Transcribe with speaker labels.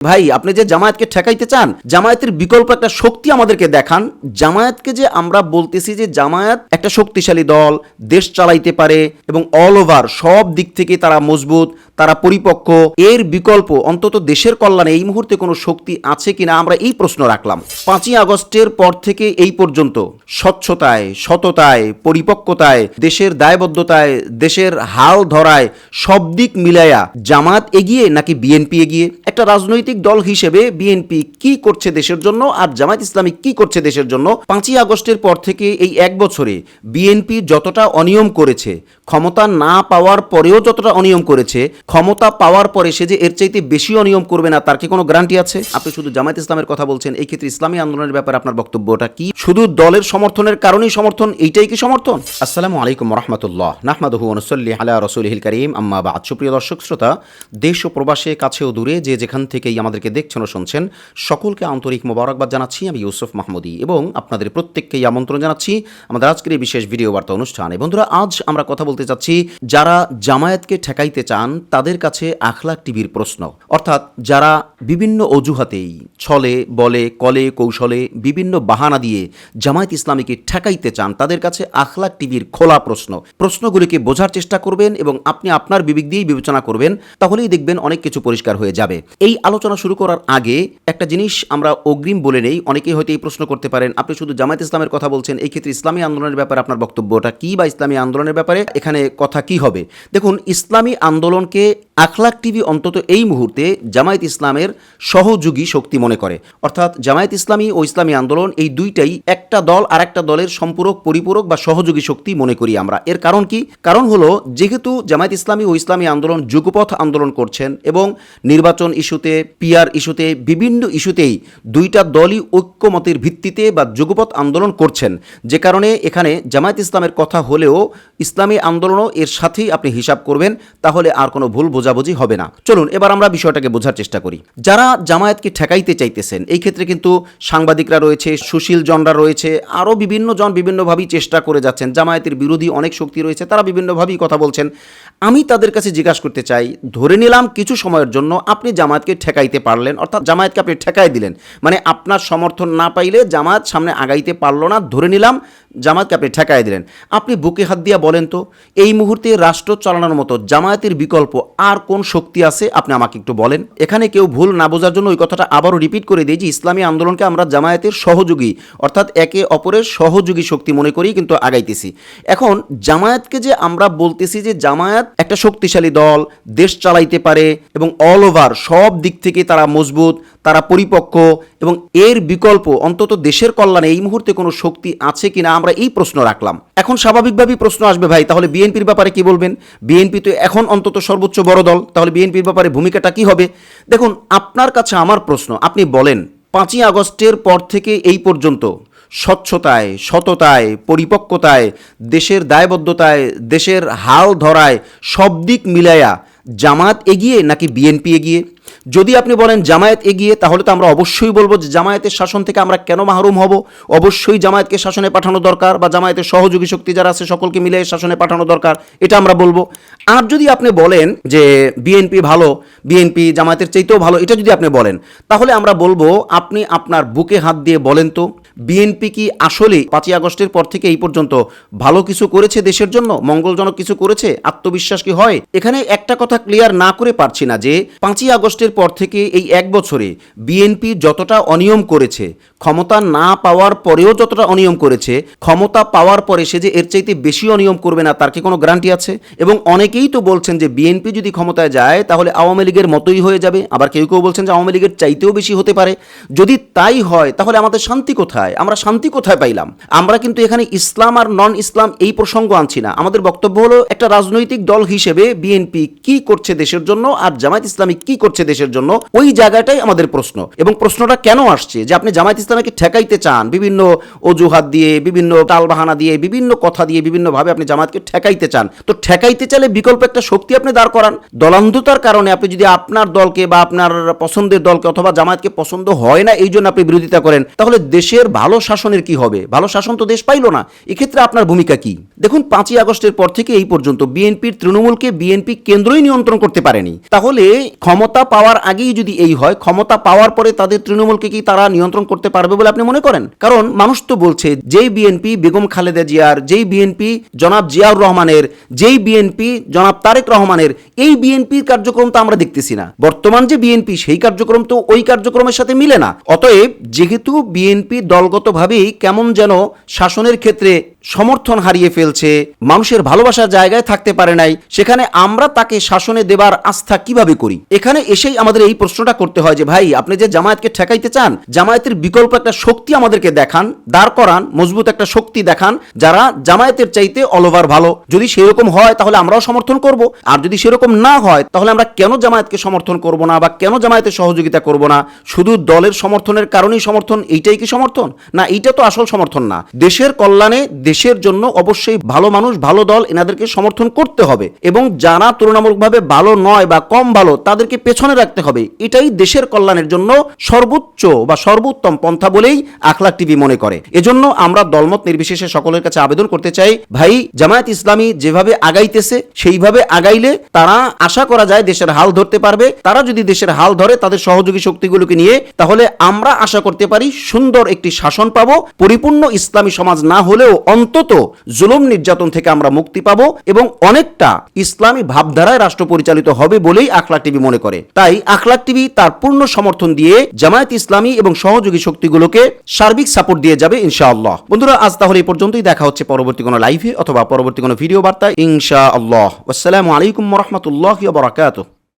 Speaker 1: ভাই, আপনি যে জামায়াতকে ঠেকাইতে চান, জামায়াতের বিকল্প একটা শক্তি আমাদেরকে দেখান। জামায়াতকে যে আমরা বলতেছি যে জামায়াত একটা শক্তিশালী দল, দেশ চালাইতে পারে এবং অল ওভার সব দিক থেকে তারা মজবুত তারা পরিপক্ক। এর বিকল্প অন্তত দেশের কল্যাণে এই মুহূর্তে কোনো শক্তি আছে কিনা আমরা এই প্রশ্ন রাখলাম। পাঁচই আগস্টের পর থেকে এই পর্যন্ত স্বচ্ছতায়, সততায়, পরিপক্কতায়, দেশের দায়বদ্ধতায়, দেশের হাল ধরায় সব দিক মিলাইয়া জামাত এগিয়ে নাকি বিএনপি এগিয়ে? একটা রাজনৈতিক দল হিসেবে বিএনপি কি করছে দেশের জন্য আর জামাত ইসলামী কি করছে দেশের জন্য? পাঁচই আগস্টের পর থেকে এই এক বছরে বিএনপি যতটা অনিয়ম করেছে ক্ষমতা না পাওয়ার পরেও যতটা অনিয়ম করেছে, ক্ষমতা পাওয়ার পরে সে যে এর চাইতে বেশি অনিয়ম করবে না, তার কি কোনো গ্যারান্টি আছে? আপনি শুধু জামাত ইসলামের কথা বলছেন, এই ক্ষেত্রে ইসলামী আন্দোলনের ব্যাপারে আপনার বক্তব্যটা কি? শুধু দলের সমর্থনের কারণেই সমর্থন, এইটাই কি সমর্থন? আসসালামু আলাইকুম রহমতুল্লাহ নাহমাদহু অনুসল্লি আলা রসুলহিল করিম, আম্মা বা সুপ্রিয় দর্শক, শ্রোতা, দেশ ও প্রবাসে, কাছে ও দূরে যে যেখান থেকেই আমাদেরকে দেখছেন ও শুনছেন, সকলকে আন্তরিক মোবারকবাদ জানাচ্ছি, আমি ইউসুফ মাহমুদি এবং আপনাদের প্রত্যেককেই আমন্ত্রণ জানাচ্ছি আমাদের আজকের এই বিশেষ ভিডিও বার্তা অনুষ্ঠানে। বন্ধুরা, আজ আমরা কথা বলতে চাচ্ছি, যারা জামায়াতকে ঠেকাইতে চান, তাদের কাছে আখলাক টিভির প্রশ্ন। অর্থাৎ যারা বিভিন্ন অজুহাতেই ছলে, বলে, কলে, কৌশলে বিভিন্ন বাহানা দিয়ে জামায়াত ইসলামীকে ঠেকাইতে চান, তাদের কাছে আখলাক টিভির খোলা প্রশ্ন। প্রশ্নগুলিকে বোঝার চেষ্টা করবেন এবং আপনি আপনার বিবেক দিয়েই বিবেচনা করবেন, তাহলেই দেখবেন অনেক কিছু পরিষ্কার হয়ে যাবে। এই আলোচনা শুরু করার আগে একটা জিনিস আমরা অগ্রিম বলে নেই, অনেকেই হয়তো এই প্রশ্ন করতে পারেন, আপনি শুধু জামায়াত ইসলামের কথা বলছেন, এই ক্ষেত্রে ইসলামী আন্দোলনের ব্যাপারে আপনার বক্তব্যটা কি বা ইসলামী আন্দোলনের ব্যাপারে? এখানে কথা কি হবে? দেখুন ইসলামী আন্দোলনকে আখলাক টিভি অন্তত এই মুহূর্তে জামায়াত ইসলামের সহযোগী শক্তি মনে করে। অর্থাৎ জামায়াত ইসলামী ও ইসলামী আন্দোলন এই দুইটাই একটা দল আর একটা দলের সম্পূরক, পরিপূরক বা সহযোগী শক্তি মনে করি আমরা। এর কারণ কি? কারণ হলো, যেহেতু জামায়াত ইসলামী ও ইসলামী আন্দোলন যুগপথ আন্দোলন করছেন এবং নির্বাচন ইস্যুতে, পিআর ইস্যুতে, বিভিন্ন ইস্যুতেই দুইটা দলই ঐক্যমতের ভিত্তিতে বা যুগপথ আন্দোলন করছেন। যে কারণে এখানে জামায়াত ইসলামের কথা হলেও ইসলামী আন্দোলনও এর সাথেই আপনি হিসাব করবেন, তাহলে আর কোনো ভুল বোঝাবুঝি হবে না। চলুন, এবার আমরা বিষয়টাকে বোঝার চেষ্টা করি। যারা জামায়াতকে ঠেকাইতে চাইতেছেন, এই ক্ষেত্রে কিন্তু সাংবাদিকরা রয়েছে, সুশীল জনরা রয়েছে, আরও বিভিন্ন জন বিভিন্নভাবেই চেষ্টা করে যাচ্ছেন। জামায়াতের বিরোধী অনেক শক্তি রয়েছে, তারা বিভিন্নভাবেই কথা বলছেন। আমি তাদের কাছে জিজ্ঞাসা করতে চাই, ধরে নিলাম কিছু সময়ের জন্য আপনি জামায়াতকে ঠেকাইতে পারলেন, অর্থাৎ জামায়াতকে আপনি ঠেকাই দিলেন। মানে আপনার সমর্থন না পাইলে জামায়াত সামনে আগাইতে পারল না, ধরে নিলাম জামায়াতকে আপনি ঠেকাই দিলেন। আপনি বুকে হাত দিয়া বলেন তো, এই মুহূর্তে রাষ্ট্র চালানোর মতো জামায়াতের বিকল্প আর কোন শক্তি আছে? আপনি আমাকে একটু বলেন। এখানে কেউ ভুল না বোঝার জন্য ওই কথাটা আবারও রিপিট করে দিই যে, ইসলামী আন্দোলনকে আমরা জামায়াতের সহযোগী, অর্থাৎ একে অপরের সহযোগী শক্তি মনে করেই কিন্তু আগাইতেছি। এখন, জামায়াতকে যে আমরা বলতেছি যে, জামায়াত একটা শক্তিশালী দল, দেশ চালাইতে পারে এবং অল ওভার সব দিক থেকে তারা মজবুত, তারা পরিপক্ক এবং এর বিকল্প অন্তত দেশের কল্যাণে এই মুহূর্তে কোনো শক্তি আছে কিনা আমরা এই প্রশ্ন রাখলাম। এখন স্বাভাবিকভাবেই প্রশ্ন আসবে ভাই, তাহলে বিএনপির ব্যাপারে কি বলবেন? বিএনপি তো এখন অন্তত সর্বোচ্চ বড় দল তাহলে বিএনপির ব্যাপারে ভূমিকাটা কি হবে? দেখুন, আপনার কাছে আমার প্রশ্ন, আপনি বলেন, পাঁচই আগস্টের পর থেকে এই পর্যন্ত স্বচ্ছতায়, সততায়, পরিপক্কতায়, দেশের দায়বদ্ধতায়, দেশের হাল ধরায় সব দিক মিলাইয়া জামাত এগিয়ে নাকি বিএনপি এগিয়ে? যদি আপনি বলেন জামায়াত এগিয়ে, তাহলে তো আমরা অবশ্যই বলব যে জামায়াতের শাসন থেকে আমরা কেন মাহরুম হব। অবশ্যই জামায়াতকে শাসনে পাঠানো দরকার বা জামায়াতের সহযোগী শক্তি যারা আছে সকলকে মিলে শাসনে পাঠানো দরকার, এটা আমরা বলব। আর যদি আপনি বলেন যে বিএনপি ভালো, বিএনপি জামায়াতের চাইতেও ভালো, এটা যদি আপনি বলেন, তাহলে আমরা বলব আপনি আপনার বুকে হাত দিয়ে বলেন তো, বিএনপি কি আসলে পাঁচই আগস্টের পর থেকে এই পর্যন্ত ভালো কিছু করেছে দেশের জন্য? মঙ্গলজনক কিছু করেছে? আত্মবিশ্বাস কি হয়? এখানে একটা কথা ক্লিয়ার না করে পারছি না যে পাঁচই আগস্টের পর থেকে এই এক বছরে বিএনপি যতটা অনিয়ম করেছে, ক্ষমতা না পাওয়ার পরেও যতটা অনিয়ম করেছে, ক্ষমতা পাওয়ার পরে সে যে এর চাইতে বেশি অনিয়ম করবে না, তার কি কোনো গ্যারান্টি আছে? এবং অনেকেই তো বলছেন যে বিএনপি যদি ক্ষমতায় যায়, তাহলে আওয়ামী লীগের মতোই হয়ে যাবে। আবার কেউ কেউ বলছেন যে আওয়ামী লীগের চাইতেও বেশি হতে পারে। যদি তাই হয়, তাহলে আমাদের শান্তি কোথায়? আমরা শান্তি কোথায় পাইলাম? আমরা কিন্তু এখানে ইসলাম আর নন ইসলাম এই প্রসঙ্গ আনছি না। আমাদের বক্তব্য হলো একটা রাজনৈতিক দল হিসেবে বিএনপি কি করছে দেশের জন্য, আর জামায়াত ইসলামী কি করছে দেশের জন্য ওই জায়গাটাই আমাদের প্রশ্ন। এবং প্রশ্নটা কেন আসছে? যে আপনি জামায়াত ইসলামীকে ঠেকাইতে চান, বিভিন্ন অজুহাত দিয়ে, বিভিন্ন টালবাহানা দিয়ে, বিভিন্ন কথা দিয়ে, বিভিন্নভাবে আপনি জামায়াতকে ঠেকাইতে চান, তো ঠেকাইতে চাইলে বিকল্প একটা শক্তি আপনি দাঁড় করান। দলান্ধতার কারণে আপনি যদি আপনার দলকে বা আপনার পছন্দের দলকে অথবা জামায়াতকে পছন্দ হয় না এই জন্য আপনি বিরোধিতা করেন, তাহলে দেশের ভালো শাসনের কি হবে? ভালো শাসন তো দেশ পাইলো না, এক্ষেত্রে আপনার ভূমিকা কি? দেখুন, পাঁচই আগস্টের পর থেকে এই পর্যন্ত বিএনপির তৃণমূলকে বিএনপি কেন্দ্রই নিয়ন্ত্রণ করতে পারেনি। তাহলে ক্ষমতা পাওয়ার আগেই যদি এই হয়, ক্ষমতা পাওয়ার পরে তাদের তৃণমূলকে কি তারা নিয়ন্ত্রণ করতে পারবে বলে আপনি মনে করেন? কারণ মানুষ তো বলছে, যেই বিএনপি বেগম খালেদা জিয়ার, যেই বিএনপি জনাব জিয়াউর রহমানের, যেই বিএনপি জনাব তারেক রহমানের, এই বিএনপির কার্যক্রম তো আমরা দেখতেছি না। বর্তমান যে বিএনপি, সেই কার্যক্রম তো ওই কার্যক্রমের সাথে মিলে না। অতএব যেহেতু বিএনপি দলগতভাবেই কেমন যেন শাসনের ক্ষেত্রে সমর্থন হারিয়ে ফেলছে। মানুষের ভালোবাসার জায়গায় থাকতে পারে নাই। সেখানে আমরা তাকে শাসনে দেবার আস্থা কীভাবে করি? এখানে এসেই আমাদের এই প্রশ্নটা করতে হয় যে, ভাই, আপনি যে জামায়াতকে ঠেকাইতে চান, জামায়াতের বিকল্প একটা শক্তি আমাদেরকে দেখান, দাঁড় করান, মজবুত একটা শক্তি দেখান, যারা জামায়াতের চাইতে অল ওভার ভালো। যদি সেরকম হয়, তাহলে আমরাও সমর্থন করব। আর যদি সেরকম না হয়, তাহলে আমরা কেন জামায়াতকে সমর্থন করব না বা কেন জামায়াতের সহযোগিতা করব না? শুধু দলের সমর্থনের কারণেই সমর্থন, এইটাই কি সমর্থন? না, এইটা তো আসল সমর্থন না। দেশের কল্যাণে দেশের জন্য অবশ্যই ভালো মানুষ, ভালো দল এনাদেরকে সমর্থন করতে হবে এবং যারা তুলনামূলকভাবে ভালো নয় বা কম ভালো, তাদেরকে পেছনে রাখতে হবে। এটাই দেশের কল্যাণের জন্য সর্বোচ্চ বা সর্বোত্তম পন্থা বলেই আখলাক টিভি মনে করে। এজন্য আমরা দলমত নির্বিশেষে সকলের কাছে আবেদন করতে চাই, ভাই, জামায়াত ইসলামী যেভাবে আগাইতেছে, সেইভাবে আগাইলে তারা আশা করা যায় দেশের হাল ধরতে পারবে। তারা যদি দেশের হাল ধরে, তাদের সহযোগী শক্তিগুলোকে নিয়ে, তাহলে আমরা আশা করতে পারি সুন্দর একটি শাসন পাবো। পরিপূর্ণ ইসলামী সমাজ না হলেও অন্তত জুলুম নির্যাতন থেকে আমরা মুক্তি পাবো এবং অনেকটা ইসলামী ভাবধারায় রাষ্ট্র পরিচালিত হবে বলেই আখলাক টিভি মনে করে। তাই আখলাক টিভি তার পূর্ণ সমর্থন দিয়ে জামায়াত ইসলামী এবং সহযোগী শক্তিগুলোকে সার্বিক সাপোর্ট দিয়ে যাবে ইনশাআল্লাহ। বন্ধুরা, আজ তাহলে এই পর্যন্তই। দেখা হচ্ছে পরবর্তী কোনো লাইভে অথবা পরবর্তী কোনো ভিডিও বার্তায়। ইনশাআল্লাহ। আসসালামু আলাইকুম রহমতুল্লাহ বারাকাতুহ।